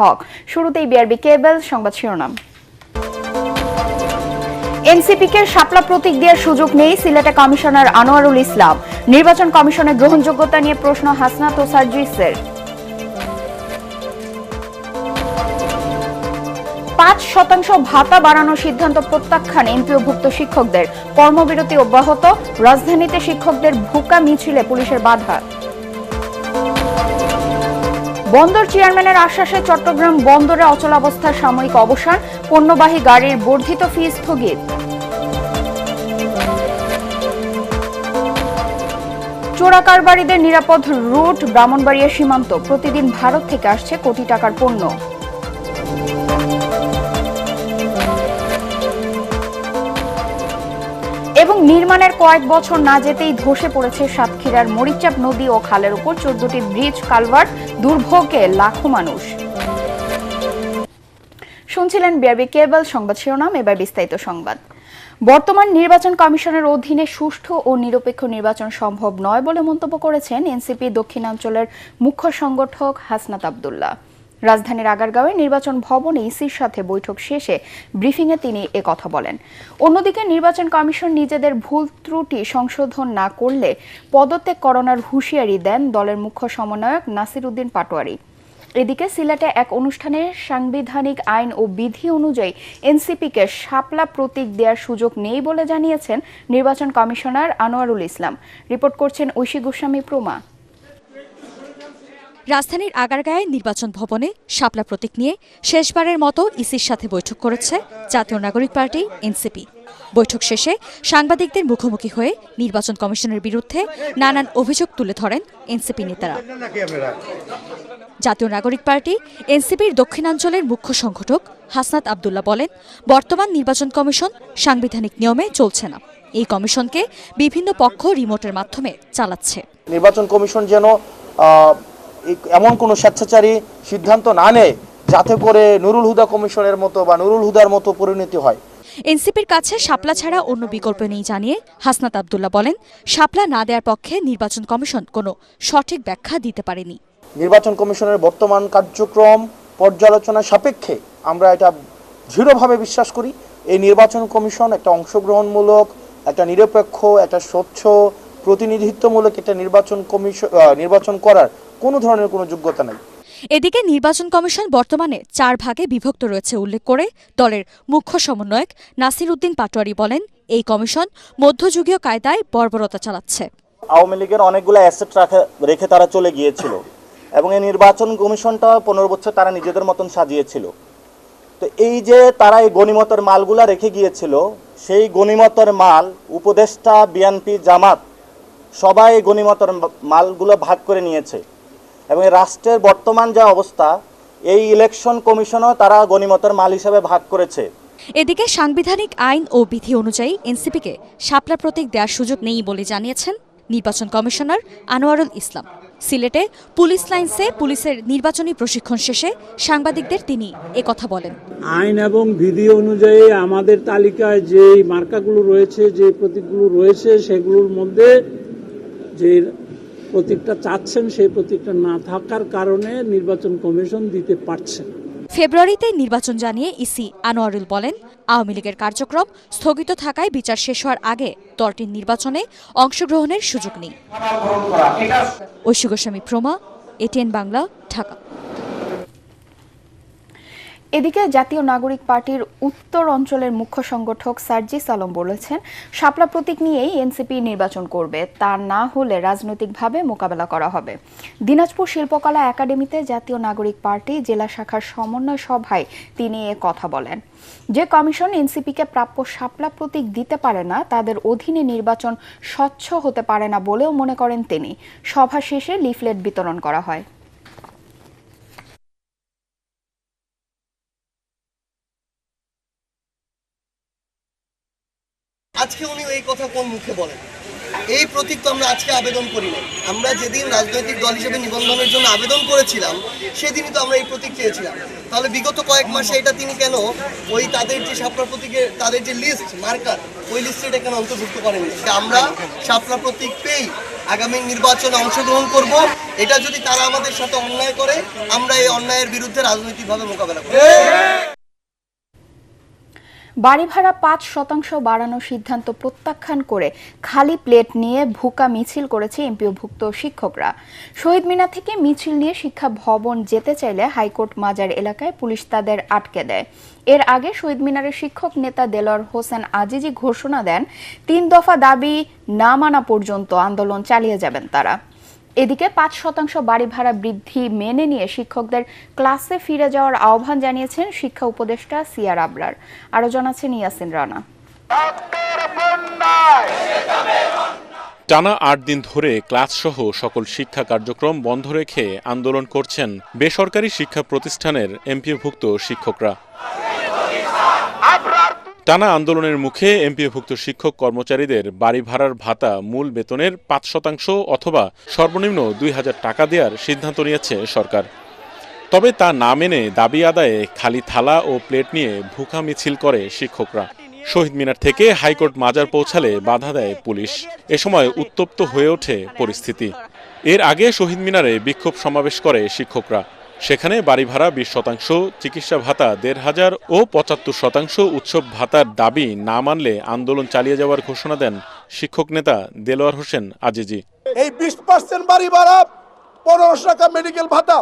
হক। শুরুতেই বিআরবি কেবল, সংবাদ শিরোনাম। এনসিপিকে শাপলা প্রতীক দেওয়ার সুযোগ নেই সিলেটে কমিশনার আনোয়ারুল ইসলাম। নির্বাচন কমিশনের গ্রহণযোগ্যতা নিয়ে প্রশ্ন হাসনাত ও সার্জিসের। পাঁচ শতাংশ ভাতা বাড়ানোর সিদ্ধান্ত প্রত্যাখ্যান এমপিওভুক্ত শিক্ষকদের। কর্মবিরতি অব্যাহত, রাজধানীতে শিক্ষকদের ভুকা মিছিলে পুলিশের বাধা। বন্দর চেয়ারম্যানের আশ্বাসে চট্টগ্রাম বন্দরে অচলাবস্থার সাময়িক অবসান, পণ্যবাহী গাড়ির বর্ধিত ফি স্থগিত। চোরা কারবারিদের নিরাপদ রুট, ব্রাহ্মণবাড়িয়া সীমান্ত। প্রতিদিন ভারত থেকে আসছে কোটি টাকার পণ্য। নির্মাণের কয়েক বছর না যেতেই ধসে পড়েছে সাতক্ষীরার মরিচাপ নদী ও খালের উপর। চোদ্দটি ব্রিজ, কালভার্ট, দুর্ভোগে লাখো মানুষ। শুনছিলেন বিআরবি কেবল সংবাদ শিরোনাম, এবার বিস্তারিত সংবাদ। বর্তমান নির্বাচন কমিশনের অধীনে সুষ্ঠু ও নিরপেক্ষ নির্বাচন সম্ভব নয় বলে মন্তব্য করেছেন এনসিপি দক্ষিণাঞ্চলের মুখ্য সংগঠক হাসনাত আবদুল্লাহ। রাজধানীর আগারগাঁওয়ে নির্বাচন ভবনে ইসির সাথে বৈঠক শেষে ব্রিফিংয়ে তিনি কথা বলেন। অন্যদিকে নির্বাচন কমিশন নিজেদের ভুল ত্রুটি সংশোধন না করলে পদত্যাগ করোনার হুঁশিয়ারি দেন দলের মুখ্য সমন্বয়ক নাসির উদ্দিন পাটোয়ারি। এদিকে সিলেটে এক অনুষ্ঠানে সাংবিধানিক আইন ও বিধি অনুযায়ী এনসিপিকে শাপলা প্রতীক দেওয়ার সুযোগ নেই বলে জানিয়েছেন নির্বাচন কমিশনার আনোয়ারুল ইসলাম। রিপোর্ট করছেন ঐশী গোস্বামী প্রমা। রাজধানীর আগারগাঁয়ে নির্বাচন ভবনে শাপলা প্রতীক নিয়ে শেষবারের মতো ইসির সাথে বৈঠক করেছে জাতীয় নাগরিক পার্টি, এনসিপি। বৈঠক শেষে সাংবাদিকদের মুখোমুখি হয়ে নির্বাচন কমিশনের বিরুদ্ধে নানান অভিযোগ তুলে ধরেন এনসিপি নেতারা। জাতীয় নাগরিক পার্টি, এনসিপির দক্ষিণাঞ্চলের মুখ্য সংগঠক হাসনাত আবদুল্লাহ বলেন, বর্তমান নির্বাচন কমিশন সাংবিধানিক নিয়মে চলছে না। এই কমিশনকে বিভিন্ন পক্ষ রিমোটের মাধ্যমে চালাচ্ছে। নির্বাচন কমিশন যেন এমন কোনো স্বেচ্ছাচারী সিদ্ধান্ত না নেয় যাতে করে নুরুল হুদা কমিশনের মতো বা নুরুল হুদার মতো পরিণতি হয়। এনসিপির কাছে শাপলা ছাড়া অন্য বিকল্প নেই জানিয়ে হাসনাত আবদুল্লাহ বলেন শাপলা না দেওয়ার পক্ষে নির্বাচন কমিশন কোনো সঠিক ব্যাখ্যা দিতে পারেনি। নির্বাচন কমিশনের বর্তমান কার্যক্রম পর্যালোচনা সাপেক্ষে আমরা এটা দৃঢ়ভাবে বিশ্বাস করি। এই নির্বাচন কমিশন একটা অংশগ্রহণমূলক একটা নিরপেক্ষ একটা স্বচ্ছ প্রতিনিধিত্বমূলক একটা নির্বাচন কমিশন নির্বাচন করার কোনো ধরনের কোনো যোগ্যতা নাই। এদিকে নির্বাচন কমিশন বর্তমানে চার ভাগে বিভক্ত রয়েছে উল্লেখ করে দলের মুখ্য সমন্বয়ক নাসির উদ্দিন পাটোয়ারি বলেন এই কমিশন মধ্যযুগীয় কায়দায় বর্বরতা চালাচ্ছে। আওয়ামী লীগের অনেকগুলো অ্যাসেট রাখা রেখে তারা চলে গিয়েছিল এবং এই নির্বাচন কমিশনটা পনেরো বছর তারা নিজেদের মতন সাজিয়েছিল। তো এই যে তারা এই গণিমতের মালগুলা রেখে গিয়েছিল সেই গণিমতের মাল উপদেষ্টা বিএনপি জামাত সবাই গণিমতের মালগুলো ভাগ করে নিয়েছে। এবং এই রাষ্ট্রের বর্তমান যা অবস্থা এই ইলেকশন কমিশনও তারা গণিমতের মাল হিসাবে ভাগ করেছে। এদিকে সাংবিধানিক আইন ও বিধি অনুযায়ী এনসিপিকে শাপলা প্রতীক দেওয়ার সুযোগ নেই বলে জানিয়েছেন নির্বাচন কমিশনার আনোয়ারুল ইসলাম। সিলেটে পুলিশ লাইন্সে পুলিশের নির্বাচনী প্রশিক্ষণ শেষে সাংবাদিকদের তিনি একথা বলেন। আইন এবং বিধি অনুযায়ী আমাদের তালিকায় যে মার্কাগুলো রয়েছে যে প্রতীকগুলো রয়েছে সেগুলোর মধ্যে যে প্রতীকটা চাচ্ছেন সেই প্রতীকটা না থাকার কারণে নির্বাচন কমিশন দিতে পারছে না। ফেব্রুয়ারিতে নির্বাচন জানিয়ে ইসি আনোয়ারুল বলেন আওয়ামী লীগের কার্যক্রম স্থগিত থাকায় বিচার শেষ হওয়ার আগে দলটির নির্বাচনে অংশগ্রহণের সুযোগ নেই। ঐশী গোস্বামী প্রমা এটিএন বাংলা ঢাকা। এদিকে জাতীয় নাগরিক পার্টির উত্তর অঞ্চলের মুখ্য সংগঠক সার্জিস আলম বলেছেন, শাপলা প্রতীক নিয়েই এনসিপি নির্বাচন করবে, তা না হলে রাজনৈতিকভাবে মোকাবেলা করা হবে। দিনাজপুর শিল্পকলা একাডেমিতে জাতীয় নাগরিক পার্টি জেলা শাখার সমন্বয় সভায় তিনি এ কথা বলেন। যে কমিশন এনসিপিকে প্রাপ্য শাপলা প্রতীক দিতে পারে না, তাদের অধীনে নির্বাচন স্বচ্ছ হতে পারে না বলেও মনে করেন তিনি। সভা শেষে লিফলেট বিতরণ করা হয়। আজকে উনি এই কথা কোন মুখে বলেন? এই প্রতীক তো আমরা আজকে আবেদন করি নাই। আমরা যেদিন রাজনৈতিক দল হিসেবে নিবন্ধনের জন্য আবেদন করেছিলাম, সেদিনই তো আমরা এই প্রতীক চেয়েছিলাম। তাহলে বিগত কয়েক মাসে এটা তিনি কেন ওই তাদের যে শাপলা প্রতীকের, তাদের যে লিস্ট মার্কার ওই লিস্টে এটা কেন অন্তর্ভুক্ত করেনি আমরা শাপলা প্রতীক পেয়েই আগামী নির্বাচনে অংশগ্রহণ করব। এটা যদি তারা আমাদের সাথে অন্যায় করে, আমরা এই অন্যায়ের বিরুদ্ধে রাজনৈতিকভাবে মোকাবেলা করব। বাড়ি ভাড়া পাঁচ শতাংশ বাড়ানোর সিদ্ধান্ত প্রত্যাখ্যান করে খালি প্লেট নিয়ে ভুকা মিছিল করেছে এমপিওভুক্ত শিক্ষকরা। শহীদ মিনার থেকে মিছিল নিয়ে শিক্ষা ভবন যেতে চাইলে হাইকোর্ট মাজার এলাকায় পুলিশ তাদের আটকে দেয়। এর আগে শহীদ মিনারের শিক্ষক নেতা দেলোয়ার হোসেন আজিজি ঘোষণা দেন, তিন দফা দাবি না মানা পর্যন্ত আন্দোলন চালিয়ে যাবেন তারা। এদিকে পাঁচ শতাংশ বাড়ি ভাড়া বৃদ্ধি মেনে নিয়ে শিক্ষকদের ক্লাসে ফিরে যাওয়ার আহ্বান জানিয়েছেন শিক্ষা উপদেষ্টা সিয়ার আবরার। আরও জানাচ্ছেন ইয়াসিন রানা। টানা আট দিন ধরে ক্লাস সহ সকল শিক্ষা কার্যক্রম বন্ধ রেখে আন্দোলন করছেন বেসরকারি শিক্ষা প্রতিষ্ঠানের এমপিওভুক্ত শিক্ষকরা। টানা আন্দোলনের মুখে এমপিওভুক্ত শিক্ষক কর্মচারীদের বাড়ি ভাড়ার ভাতা মূল বেতনের পাঁচ শতাংশ অথবা সর্বনিম্ন দুই হাজার টাকা দেওয়ার সিদ্ধান্ত নিয়েছে সরকার। তবে তা না মেনে দাবি আদায়ে খালি থালা ও প্লেট নিয়ে ভুখা মিছিল করে শিক্ষকরা। শহীদ মিনার থেকে হাইকোর্ট মাজার পৌঁছালে বাধা দেয় পুলিশ। এ সময় উত্তপ্ত হয়ে ওঠে পরিস্থিতি। এর আগে শহীদ মিনারে বিক্ষোভ সমাবেশ করে শিক্ষকরা। সেখানে বাড়ি ভাড়া বিশ শতাংশ, চিকিৎসা ভাতা দেড় হাজার ও পঁচাত্তর শতাংশ উৎসব ভাতার দাবি না মানলে আন্দোলন চালিয়ে যাওয়ার ঘোষণা দেন শিক্ষক নেতা দেলোয়ার হোসেন আজিজি। এই বিশ পার্সেন্ট বাড়ি ভাড়া, পনেরোশো টাকা মেডিকেল ভাতা,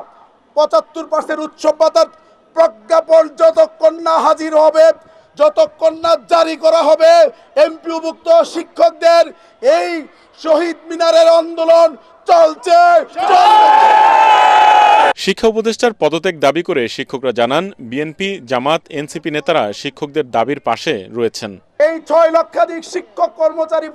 পঁচাত্তর পার্সেন্ট উৎসব ভাতার প্রজ্ঞাপন যতক্ষণ না হাজির হবে, যতক্ষণ না জারি করা হবে এমপিওভুক্ত শিক্ষকদের এই শহীদ মিনারের আন্দোলন চলছে, চলবে। শিক্ষা উপদেষ্টার পদত্যাগ দাবি করে শিক্ষকরা জানান, বিএনপি, জামাত, এনসিপি নেতারা শিক্ষকদের দাবির পাশে রয়েছেন। এই ছয় লক্ষাধিক শিক্ষক কর্মচারী